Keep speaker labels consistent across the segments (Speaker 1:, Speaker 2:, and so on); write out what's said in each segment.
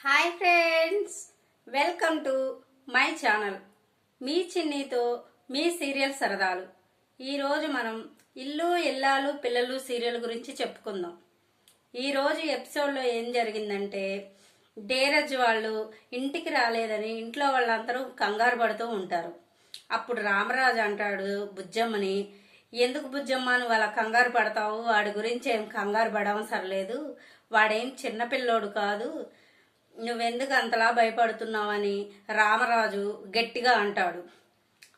Speaker 1: Hi friends welcome to my channel. మీ చిన్నీతో మీ serial సరదాలు. ఈరోజు మనం ఇల్లు ఇల్లాలు పిల్లలు సీరియల్ గురించి చెప్పుకుందాం. ఈరోజు ఎపిసోడ్లో ఏం జరిగిందంటే డేరజ్ వాళ్ళు ఇంటికి రాలేదని ఇంట్లో వాళ్ళందరూ కంగారు పడుతూ ఉంటారు. అప్పుడు రామరాజు అంటాడు బుజ్జమ్మని ఎందుకు బుజ్జమ్మ నువ్వు అలా కంగారు పడతావు? వాడి గురించి ఏం కంగారు పడవసరం లేదు వాడేం చిన్నపిల్లోడు కాదు. నువ్వెందుకు అంతలా భయపడుతున్నావని రామరాజు గట్టిగా అంటాడు.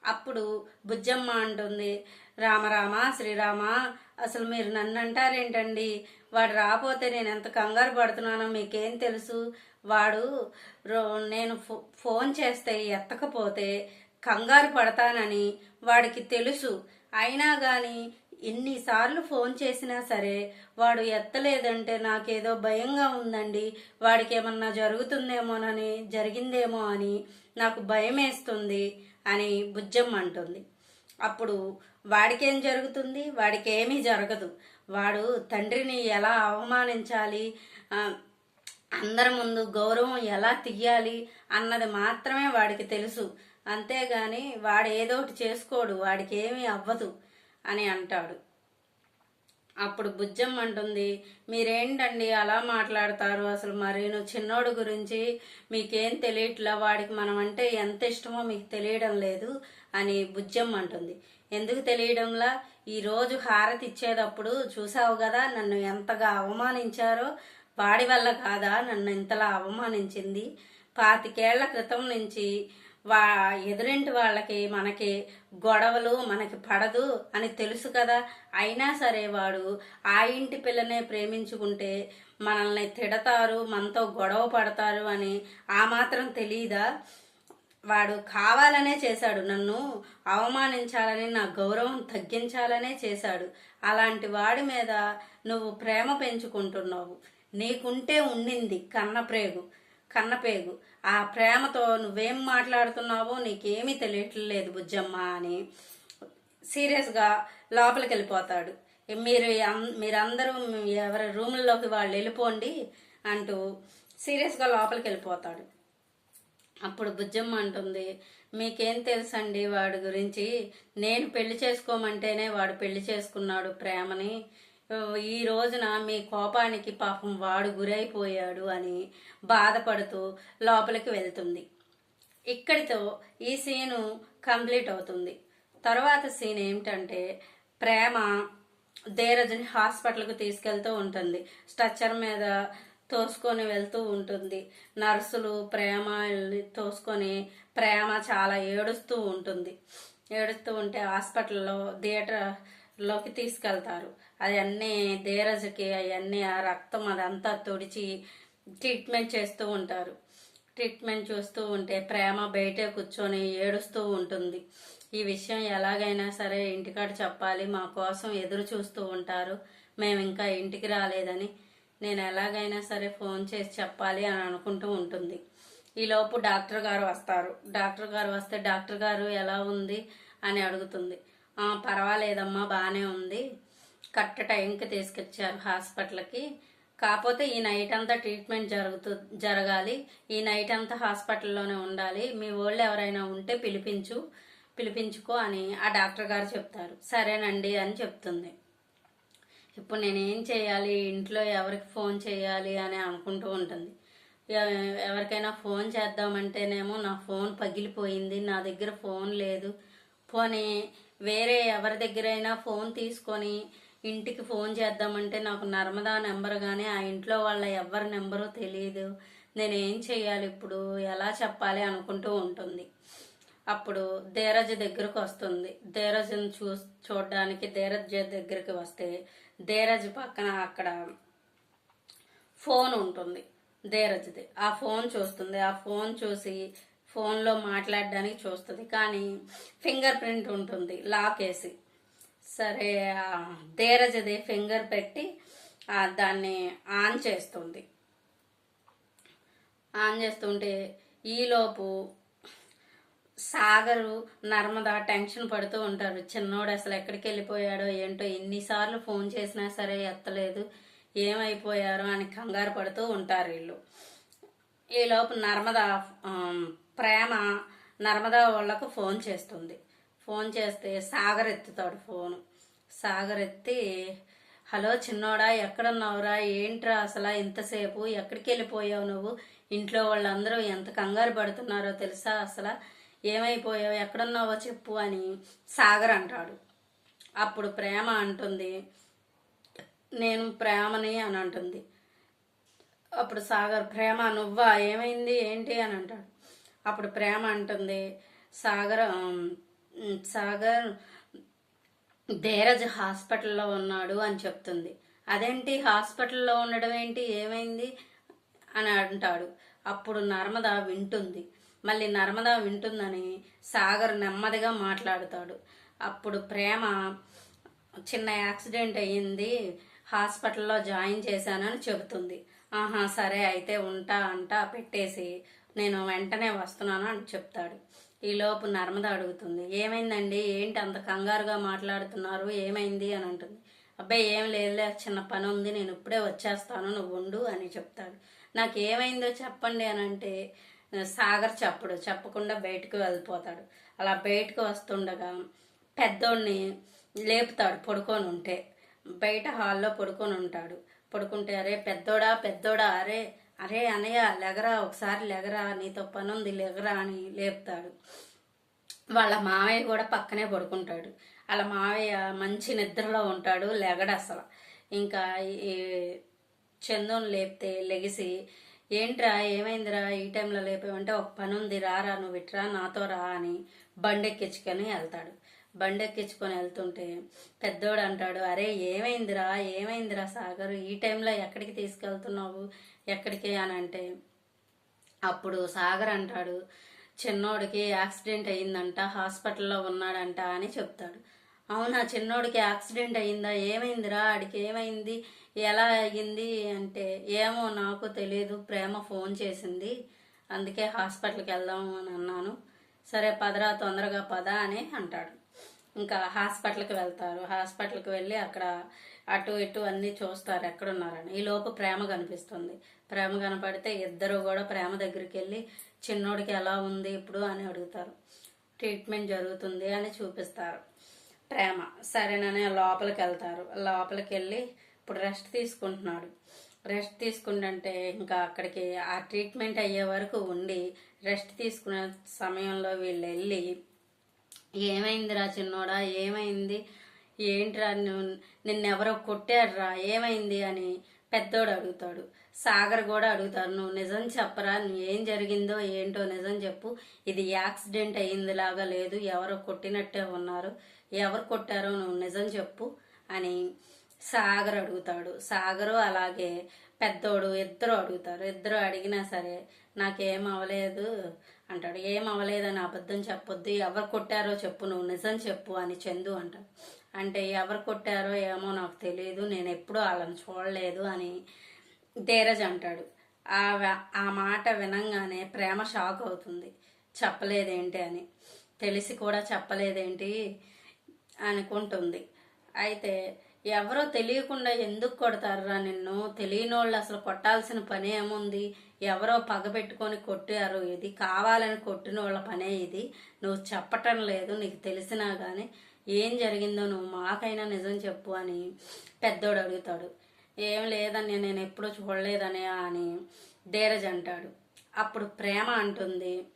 Speaker 1: అప్పుడు బుజ్జమ్మ అంటుంది రామరామ శ్రీరామ అసలు మీరు నన్ను అంటారేంటండి వాడు రాపోతే నేను ఎంత కంగారు పడుతున్నానో మీకేం తెలుసు? వాడు రో- నేను ఫో- ఫోన్ చేస్తే ఎత్తకపోతే కంగారు పడతానని వాడికి తెలుసు. అయినా కానీ ఎన్నిసార్లు ఫోన్ చేసినా సరే వాడు ఎత్తలేదంటే నాకేదో భయంగా ఉందండి. వాడికి ఏమన్నా జరుగుతుందేమోనని జరిగిందేమో అని నాకు భయం వేస్తుంది అని బుజ్జమ్మ అంటుంది. అప్పుడు వాడికేం జరుగుతుంది? వాడికి ఏమీ జరగదు. వాడు తండ్రిని ఎలా అవమానించాలి? అందరి ముందు గౌరవం ఎలా తీయాలి అన్నది మాత్రమే వాడికి తెలుసు. అంతేగాని వాడు ఏదో ఒకటి చేసుకోడు. వాడికి ఏమీ అవ్వదు. అని అంటాడు. అప్పుడు బుజ్జమ్మ అంటుంది మీరేంటండి అలా మాట్లాడతారు? అసలు మరి నువ్వు చిన్నోడు గురించి మీకేం తెలియట్లా? వాడికి మనం అంటే ఎంత ఇష్టమో మీకు తెలియడం లేదు అని బుజ్జమ్మ అంటుంది. ఎందుకు తెలియడంలా? ఈరోజు హారతి ఇచ్చేటప్పుడు చూసావు కదా నన్ను ఎంతగా అవమానించారో? వాడి వల్ల కాదా నన్ను ఇంతలా అవమానించింది? పాతికేళ్ళ క్రితం నుంచి వా ఎదురింటి వాళ్ళకి మనకి గొడవలు మనకి పడదు అని తెలుసు కదా. అయినా సరే వాడు ఆ ఇంటి పిల్లనే ప్రేమించుకుంటే మనల్ని తిడతారు మనతో గొడవ పడతారు అని ఆ మాత్రం తెలియదా వాడు కావాలనే చేశాడు. నన్ను అవమానించాలని నా గౌరవం తగ్గించాలనే చేశాడు. అలాంటి వాడి మీద నువ్వు ప్రేమ పెంచుకుంటున్నావు. నీకుంటే ఉండింది కన్నప్రేగు కన్నపేగు ఆ ప్రేమతో నువ్వేం మాట్లాడుతున్నావో నీకేమీ తెలియట్లేదు బుజ్జమ్మ అని సీరియస్గా లోపలికి వెళ్ళిపోతాడు. మీరు అం- మీరందరూ ఎవరి రూముల్లోకి వాళ్ళు వెళ్ళిపోండి అంటూ సీరియస్గా లోపలికి వెళ్ళిపోతాడు. అప్పుడు బుజ్జమ్మ అంటుంది మీకేం తెలుసండి వాడి గురించి? నేను పెళ్ళి చేసుకోమంటేనే వాడు పెళ్ళి చేసుకున్నాడు ప్రేమని. ఈ రోజున మీ కోపానికి పాపం వాడు గురైపోయాడు అని బాధపడుతూ లోపలికి వెళ్తుంది. ఇక్కడితో ఈ సీను కంప్లీట్ అవుతుంది. తర్వాత సీన్ ఏమిటంటే ప్రేమ ధీరజ్ని హాస్పిటల్కి తీసుకెళ్తూ ఉంటుంది. స్ట్రక్చర్ మీద తోసుకొని వెళ్తూ ఉంటుంది. నర్సులు ప్రేమ తోసుకొని ప్రేమ చాలా ఏడుస్తూ ఉంటుంది. ఏడుస్తూ ఉంటే హాస్పిటల్లో థియేటర్లోకి తీసుకెళ్తారు. అవన్నీ ధీరజ్కి అవన్నీ ఆ రక్తం అదంతా తుడిచి ట్రీట్మెంట్ చేస్తూ ఉంటారు. ట్రీట్మెంట్ చూస్తూ ఉంటే ప్రేమ బయటే కూర్చొని ఏడుస్తూ ఉంటుంది. ఈ విషయం ఎలాగైనా సరే ఇంటికాడ చెప్పాలి మా కోసం ఎదురు చూస్తూ ఉంటారు. మేము ఇంకా ఇంటికి రాలేదని నేను ఎలాగైనా సరే ఫోన్ చేసి చెప్పాలి అని అనుకుంటూ ఉంటుంది. ఈలోపు డాక్టర్ గారు వస్తారు. డాక్టర్ గారు వస్తే డాక్టర్ గారు ఎలా ఉంది అని అడుగుతుంది. పర్వాలేదమ్మా బాగానే ఉంది. కరెక్ట్ టైంకి తీసుకొచ్చారు హాస్పిటల్కి. కాకపోతే ఈ నైట్ అంతా ట్రీట్మెంట్ జరుగుతూ జరగాలి. ఈ నైట్ అంతా హాస్పిటల్లోనే ఉండాలి. మీ వాళ్ళు ఎవరైనా ఉంటే పిలిపించు పిలిపించుకో అని ఆ డాక్టర్ గారు చెప్తారు. సరేనండి అని చెప్తుంది. ఇప్పుడు నేను ఏం చేయాలి? ఇంట్లో ఎవరికి ఫోన్ చేయాలి అని అనుకుంటూ ఉంటుంది. ఎవరికైనా ఫోన్ చేద్దామంటేనేమో నా ఫోన్ పగిలిపోయింది నా దగ్గర ఫోన్ లేదు. పోనీ వేరే ఎవరి దగ్గరైనా ఫోన్ తీసుకొని ఇంటికి ఫోన్ చేద్దామంటే నాకు నర్మదా నెంబర్ కానీ ఆ ఇంట్లో వాళ్ళ ఎవరి నెంబరో తెలియదు నేను ఏం చేయాలి ఇప్పుడు? ఎలా చెప్పాలి అనుకుంటూ ఉంటుంది. అప్పుడు ధీరజ్ దగ్గరకు వస్తుంది. ధీరజ్ని చూ చూడడానికి ధీరజ్ దగ్గరికి వస్తే ధీరజ్ పక్కన అక్కడ ఫోన్ ఉంటుంది ధీరజ్ది. ఆ ఫోన్ చూస్తుంది. ఆ ఫోన్ చూసి ఫోన్లో మాట్లాడడానికి చూస్తుంది. కానీ ఫింగర్ ప్రింట్ ఉంటుంది. లాక్ వేసి. సరే ఆ ఫింగర్ పెట్టి దాన్ని ఆన్ చేస్తుంది. ఆన్ చేస్తుంటే ఈలోపు సాగరు నర్మద టెన్షన్ పడుతూ ఉంటారు. చిన్నోడు అసలు ఎక్కడికి వెళ్ళిపోయాడో ఏంటో ఎన్నిసార్లు ఫోన్ చేసినా సరే ఎత్తలేదు. ఏమైపోయారో అని కంగారు పడుతూ ఉంటారు వీళ్ళు. ఈలోపు నర్మద ప్రేమ నర్మదా వాళ్ళకు ఫోన్ చేస్తుంది. ఫోన్ చేస్తే సాగర్ ఎత్తుతాడు ఫోను. సాగర్ ఎత్తి హలో చిన్నోడా ఎక్కడున్నావురా? ఏంట్రా అసలు ఇంతసేపు? ఎక్కడికి వెళ్ళిపోయావు నువ్వు? ఇంట్లో వాళ్ళందరూ ఎంత కంగారు పడుతున్నారో తెలుసా అసలు? ఏమైపోయావు? ఎక్కడున్నావో చెప్పు అని సాగర్ అంటాడు. అప్పుడు ప్రేమ అంటుంది. నేను ప్రేమని అని అంటుంది. అప్పుడు సాగర్ ప్రేమ నువ్వా? ఏమైంది? ఏంటి? అని అంటాడు. అప్పుడు ప్రేమ అంటుంది. సాగర్ సాగర్ ధీరజ్ హాస్పిటల్లో ఉన్నాడు అని చెప్తుంది. అదేంటి? హాస్పిటల్లో ఉండడం ఏంటి? ఏమైంది? అని అంటాడు. అప్పుడు నర్మద వింటుంది. మళ్ళీ నర్మద వింటుందని సాగర్ నెమ్మదిగా మాట్లాడుతాడు. అప్పుడు ప్రేమ చిన్న యాక్సిడెంట్ అయ్యింది హాస్పిటల్లో జాయిన్ చేశానని చెబుతుంది. ఆహా సరే అయితే ఉంటా అంటా పెట్టేసి నేను వెంటనే వస్తున్నాను అని చెప్తాడు. ఈలోపు నర్మద అడుగుతుంది ఏమైందండి? ఏంటి అంత కంగారుగా మాట్లాడుతున్నారు? ఏమైంది? అని అంటుంది. అబ్బాయి ఏం లేదులే చిన్న పని ఉంది నేను ఇప్పుడే వచ్చేస్తాను నువ్వు ఉండు అని చెప్తాడు. నాకు ఏమైందో చెప్పండి అని అంటే సాగర్ చెప్పడు చెప్పకుండా బయటకు వెళ్ళిపోతాడు. అలా బయటకు వస్తుండగా పెద్దోడిని లేపుతాడు పడుకొని ఉంటే. బయట హాల్లో పడుకొని ఉంటాడు. పడుకుంటే అరే పెద్దోడా పెద్దోడా అరే అరే అనయ్య లెగరా ఒకసారి లెగరా నీతో పని ఉంది లెగరా అని లేపుతాడు. వాళ్ళ మావయ్య కూడా పక్కనే పడుకుంటాడు. వాళ్ళ మావయ్య మంచి నిద్రలో ఉంటాడు లెగడు అసలు. ఇంకా ఈ చందుని లేపితే లెగిసి ఏంట్రా ఏమైందిరా? ఈ టైంలో లేపావంటే ఒక పని ఉంది రారా నువ్వు ఇట్రా నాతో రా అని బండెక్కించుకొని వెళ్తాడు. బండెక్కించుకొని వెళ్తుంటే పెద్దోడు అంటాడు అరే ఏమైందిరా ఏమైందిరా సాగర్? ఈ టైంలో ఎక్కడికి తీసుకెళ్తున్నావు? ఎక్కడికి? అని అంటే అప్పుడు సాగర్ అంటాడు చిన్నోడికి యాక్సిడెంట్ అయిందంట హాస్పిటల్లో ఉన్నాడంట అని చెప్తాడు. అవునా చిన్నోడికి యాక్సిడెంట్ అయిందా? ఏమైందిరా? ఆడికి ఏమైంది? ఎలా అయ్యింది? అంటే ఏమో నాకు తెలియదు ప్రేమ ఫోన్ చేసింది అందుకే హాస్పిటల్కి వెళ్దాం అని అన్నాను. సరే పదరా తొందరగా పద అని అంటాడు. ఇంకా హాస్పిటల్కి వెళ్తారు. హాస్పిటల్కి వెళ్ళి అక్కడ అటు ఇటు అన్నీ చూస్తారు ఎక్కడున్నారని. ఈ లోపు ప్రేమ కనిపిస్తుంది. ప్రేమ కనపడితే ఇద్దరు కూడా ప్రేమ దగ్గరికి వెళ్ళి చిన్నోడికి ఎలా ఉంది ఇప్పుడు? అని అడుగుతారు. ట్రీట్మెంట్ జరుగుతుంది అని చూపిస్తారు. ప్రేమ. సరేనని లోపలికి వెళ్తారు. లోపలికి వెళ్ళి ఇప్పుడు రెస్ట్ తీసుకుంటున్నాడు. రెస్ట్ తీసుకుంటుంటే ఇంకా అక్కడికి ఆ ట్రీట్మెంట్ అయ్యే వరకు ఉండి రెస్ట్ తీసుకునే సమయంలో వీళ్ళు వెళ్ళి ఏమైందిరా చిన్నోడా? ఏమైంది? ఏంట్రా నువ్వు నిన్నెవరో కొట్టాడురా? ఏమైంది అని పెద్దోడు అడుగుతాడు. సాగర్ కూడా అడుగుతారు నువ్వు నిజం చెప్పరా? నువ్వు ఏం జరిగిందో ఏంటో నిజం చెప్పు. ఇది యాక్సిడెంట్ అయ్యిందిలాగా లేదు. ఎవరో కొట్టినట్టే ఉన్నారు. ఎవరు కొట్టారో నువ్వు నిజం చెప్పు అని సాగర్ అడుగుతాడు. సాగరు అలాగే పెద్దోడు ఇద్దరు అడుగుతారు. ఇద్దరు అడిగినా సరే నాకేం అవ్వలేదు. అంటాడు ఏం అవ్వలేదని అబద్ధం చెప్పొద్దు ఎవరు కొట్టారో చెప్పు నువ్వు నిజం చెప్పు అని చందు అంటాడు. అంటే ఎవరు కొట్టారో ఏమో నాకు తెలియదు నేను ఎప్పుడూ వాళ్ళని చూడలేదు అని ధీరజ్ అంటాడు. ఆ ఆ మాట వినంగానే ప్రేమ షాక్ అవుతుంది. చెప్పలేదేంటి అని. తెలిసి కూడా చెప్పలేదేంటి అనుకుంటుంది. అయితే ఎవరో తెలియకుండా ఎందుకు కొడతారురా నిన్ను? తెలియనోళ్ళు అసలు కొట్టాల్సిన పని ఏముంది? ఎవరో పగబెట్టుకొని కొట్టారు. ఇది కావాలని కొట్టిన వాళ్ళ పనే ఇది. నువ్వు చెప్పటం లేదు నీకు తెలిసినా కానీ ఏం జరిగిందో నువ్వు మాకైనా నిజం చెప్పు అని పెద్దోడు అడుగుతాడు. ఏం లేదని నేను ఎప్పుడూ చూడలేదని అని ధీరజ్ అంటాడు. అప్పుడు ప్రేమ అంటుంది.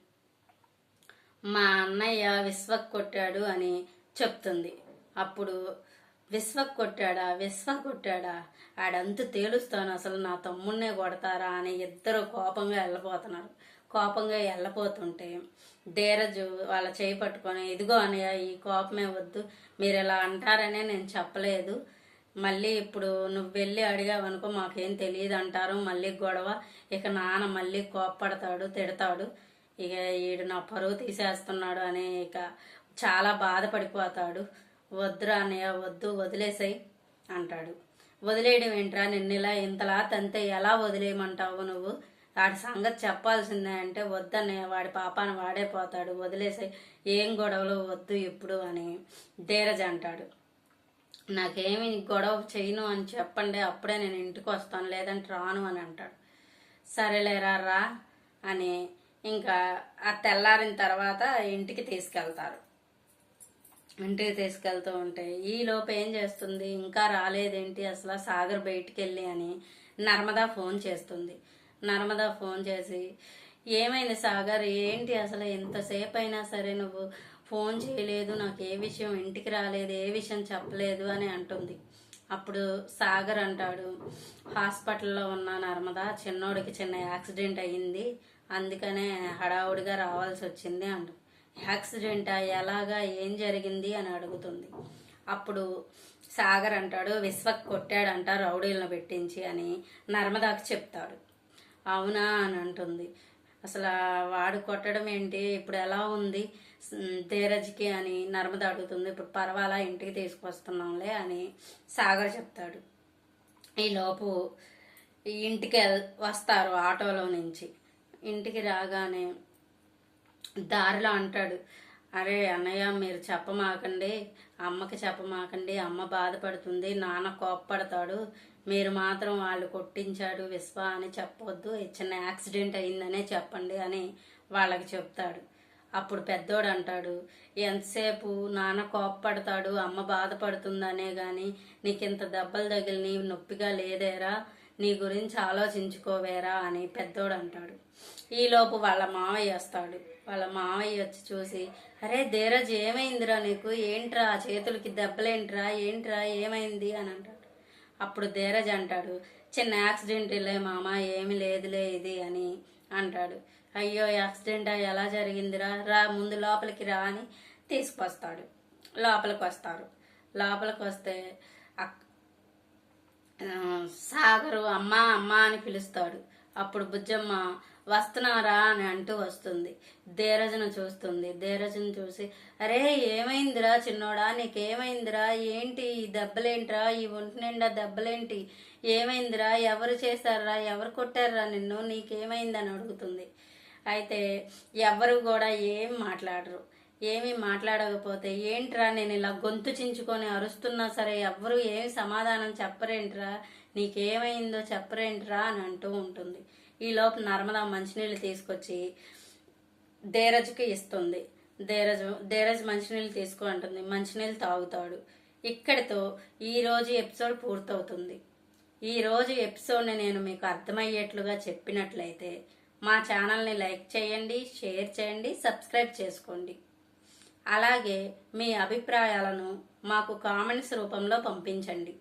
Speaker 1: మా అన్నయ్య విశ్వక్ కొట్టాడు అని చెప్తుంది. అప్పుడు విశ్వక్ కొట్టాడా? విశ్వ కొట్టాడా? ఆడంతు తేలుస్తాను. అసలు నా తమ్ముడినే కొడతారా? అని ఇద్దరు కోపంగా వెళ్ళిపోతున్నారు. కోపంగా వెళ్ళిపోతుంటే ధీరజు వాళ్ళ చేయి పట్టుకొని ఇదిగో అన్నయ్య ఈ కోపమే వద్దు. మీరు ఇలా అంటారనే నేను చెప్పలేదు. మళ్ళీ ఇప్పుడు నువ్వు వెళ్ళి అడిగావనుకో మాకేం తెలియదు అంటారు మళ్ళీ గొడవ. ఇక నాన్న మళ్ళీ కోప్పడతాడు తిడతాడు. ఇక ఈడు నా పరువు తీసేస్తున్నాడు అని ఇక చాలా బాధపడిపోతాడు. వద్దురా అన్నయ్య వద్దు వదిలేసాయి అంటాడు. వదిలేయడం ఏంట్రా నిన్న ఇలా ఇంతలా తంతే ఎలా వదిలేయమంటావు నువ్వు? వాడి సంగతి చెప్పాల్సిందే అంటే వద్దన్నయ్య వాడి పాపాన వాడే పోతాడు వదిలేసాయి. ఏం గొడవలు వద్దు ఇప్పుడు అని ధీరజ్ అంటాడు. నాకేమి గొడవ చేయను అని చెప్పండి అప్పుడే నేను ఇంటికి వస్తాను లేదంటే రాను అని అంటాడు. సరేలేరా రా అని ఇంకా ఆ తెల్లారిన తర్వాత ఇంటికి తీసుకెళ్తారు. ఇంటికి తీసుకెళ్తూ ఉంటాయి ఈ లోపు ఏం చేస్తుంది? ఇంకా రాలేదేంటి? అసలు సాగర్ బయటికి వెళ్ళి అని నర్మదా ఫోన్ చేస్తుంది. నర్మదా ఫోన్ చేసి ఏమైంది సాగర్? ఏంటి అసలు ఎంతసేపు అయినా సరే నువ్వు ఫోన్ చేయలేదు నాకు ఏ విషయం ఇంటికి రాలేదు ఏ విషయం చెప్పలేదు అని అంటుంది. అప్పుడు సాగర్ అంటాడు హాస్పిటల్లో ఉన్న నర్మదా చిన్నోడికి చిన్న యాక్సిడెంట్ అయ్యింది అందుకనే హడావుడిగా రావాల్సి వచ్చింది అంటు. యాక్సిడెంటా ఎలాగా ఏం జరిగింది అని అడుగుతుంది. అప్పుడు సాగర్ అంటాడు విశ్వక్ కొట్టాడంట రౌడీలను పెట్టించి అని నర్మదాకి చెప్తాడు. అవునా అని అంటుంది. అసలు వాడు కొట్టడం ఏంటి? ఇప్పుడు ఎలా ఉంది? ధీరజ్కి అని నర్మద అడుగుతుంది. ఇప్పుడు పర్వాలా ఇంటికి తీసుకొస్తున్నాంలే అని సాగర్ చెప్తాడు. ఈలోపు ఈ ఇంటికి వస్తారు ఆటోలో నుంచి. ఇంటికి రాగానే దారిలో అంటాడు. అరే అన్నయ్య మీరు చెప్పమాకండి. అమ్మకి చెప్పమాకండి. అమ్మ బాధపడుతుంది. నాన్న కోప్పడతాడు. మీరు మాత్రం వాళ్ళు కొట్టించాడు విశ్వ అని చెప్పొద్దు. చిన్న యాక్సిడెంట్ అయిందనే చెప్పండి అని వాళ్ళకి చెప్తాడు. అప్పుడు పెద్దోడు అంటాడు ఎంతసేపు నాన్న కోప్పడతాడు అమ్మ బాధపడుతుందనే కానీ నీకింత దెబ్బలు తగిలిని నొప్పిగా లేదేరా? నీ గురించి ఆలోచించుకోవేరా? అని పెద్దోడు అంటాడు. ఈలోపు వాళ్ళ మావయ్య వస్తాడు. వాళ్ళ మావయ్య వచ్చి చూసి అరే ధీరజ్ ఏమైందిరా నీకు? ఏంట్రా? చేతులకి దెబ్బలేంట్రా? ఏంట్రా? ఏమైంది? అని అంటాడు. అప్పుడు ధీరజ్ అంటాడు చిన్న యాక్సిడెంట్ లే మామ ఏమి లేదులే ఇది అని అంటాడు. అయ్యో యాక్సిడెంట్ ఎలా జరిగిందిరా? రా ముందు లోపలికి రా అని తీసుకొస్తాడు. లోపలికి వస్తారు. లోపలికి వస్తే అక్- సాగరు అమ్మా అమ్మా అని పిలుస్తాడు. అప్పుడు బుజ్జమ్మ వస్తున్నారా అని అంటూ వస్తుంది. ధీరజను చూస్తుంది. ధీరజను చూసి అరే ఏమైందిరా చిన్నోడా? నీకేమైందిరా? ఏంటి ఈ దెబ్బలేంటిరా? ఈ ఒంటి నిండా దెబ్బలేంటి? ఏమైందిరా? ఎవరు చేశారా? ఎవరు కొట్టారా నిన్ను? నీకేమైందని అడుగుతుంది. అయితే ఎవరు కూడా ఏం మాట్లాడరు. ఏమీ మాట్లాడకపోతే ఏంట్రా నేను ఇలా గొంతు చించుకొని అరుస్తున్నా సరే ఎవ్వరూ ఏమి సమాధానం చెప్పరేంట్రా? నీకేమైందో చెప్పరేంట్రా? అని అంటూ ఉంటుంది. ఈ లోపు నర్మదా మంచినీళ్ళు తీసుకొచ్చి ధీరజ్కి ఇస్తుంది. ధీరజ్ ధీరజ్ మంచినీళ్ళు తీసుకో అంటుంది. మంచినీళ్ళు తాగుతాడు. ఇక్కడితో ఈ రోజు ఎపిసోడ్ పూర్తవుతుంది. ఈ రోజు ఎపిసోడ్ని నేను మీకు అర్థమయ్యేట్లుగా చెప్పినట్లయితే మా ఛానల్ని లైక్ చేయండి షేర్ చేయండి సబ్స్క్రైబ్ చేసుకోండి. అలాగే మీ అభిప్రాయాలను మాకు కామెంట్స్ రూపంలో పంపించండి.